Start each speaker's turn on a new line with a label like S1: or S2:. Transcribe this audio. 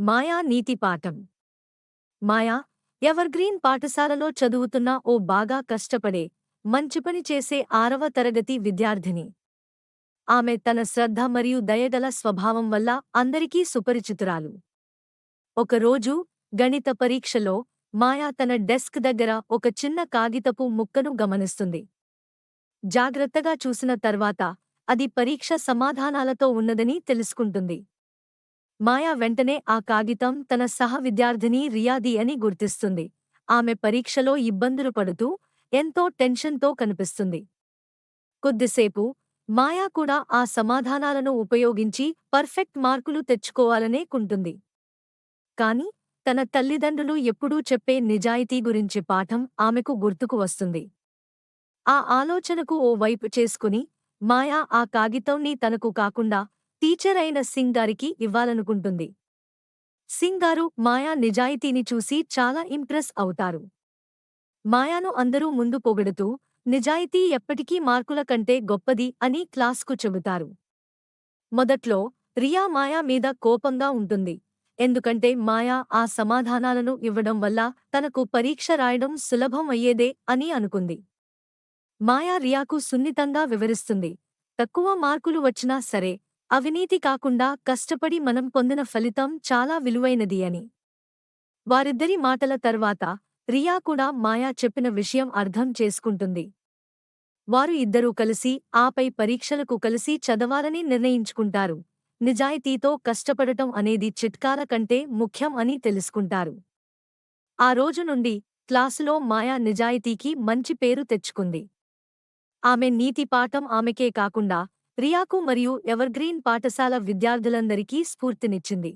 S1: మాయా నీతి పాఠం. మాయా ఎవర్గ్రీన్ పాఠశాలలో చదువుతున్న ఓ బాగా కష్టపడే మంచి పని చేసే ఆరవ తరగతి విద్యార్థిని. ఆమె తన శ్రద్ధ మరియు దయగల స్వభావం వల్ల అందరికీ సుపరిచితురాలు. ఒకరోజు గణిత పరీక్షలో మాయా తన డెస్క్ దగ్గర ఒక చిన్న కాగితపు ముక్కను గమనిస్తుంది. జాగ్రత్తగా చూసిన తర్వాత అది పరీక్ష సమాధానాలతో ఉన్నదని తెలుసుకుంటుంది. మాయా వెంటనే ఆ కాగితం తన సహ విద్యార్థిని రియాది అని గుర్తిస్తుంది. ఆమె పరీక్షలో ఇబ్బందులు పడుతూ ఎంతో టెన్షన్తో కనిపిస్తుంది. కొద్దిసేపు మాయా కూడా ఆ సమాధానాలను ఉపయోగించి పర్ఫెక్ట్ మార్కులు తెచ్చుకోవాలనే కుంటుంది. కాని తన తల్లిదండ్రులు ఎప్పుడూ చెప్పే నిజాయితీ గురించి పాఠం ఆమెకు గుర్తుకు వస్తుంది. ఆ ఆలోచనకు ఓ వైపు చేసుకుని మాయా ఆ కాగితంని తనకు కాకుండా టీచర్ అయిన సింగ్ గారికి ఇవ్వాలనుకుంటుంది. సింగ్ గారు మాయా నిజాయితీని చూసి చాలా ఇంప్రెస్ అవుతారు. మాయాను అందరూ ముందు పొగడుతూ నిజాయితీ ఎప్పటికీ మార్కుల కంటే గొప్పది అని క్లాస్కు చెబుతారు. మొదట్లో రియా మాయా మీద కోపంగా ఉంటుంది. ఎందుకంటే మాయా ఆ సమాధానాలను ఇవ్వడం వల్ల తనకు పరీక్ష రాయడం సులభం అయ్యేదే అని అనుకుంది. మాయా రియాకు సున్నితంగా వివరిస్తుంది. తక్కువ మార్కులు వచ్చినా సరే అవినీతి కాకుండా కష్టపడి మనం పొందిన ఫలితం చాలా విలువైనది అని. వారిద్దరి మాటల తర్వాత రియా కూడా మాయా చెప్పిన విషయం అర్థం చేసుకుంటుంది. వారు ఇద్దరూ కలిసి ఆపై పరీక్షలకు కలిసి చదవాలని నిర్ణయించుకుంటారు. నిజాయితీతో కష్టపడటం అనేది చిట్కాల కంటే ముఖ్యం అని తెలుసుకుంటారు. ఆ రోజు నుండి క్లాసులో మాయా నిజాయితీకి మంచి పేరు తెచ్చుకుంది. ఆమె నీతి పాఠం ఆమెకే కాకుండా రియాకు మరియు ఎవర్గ్రీన్ పాఠశాల విద్యార్థులందరికీ స్ఫూర్తినిచ్చింది.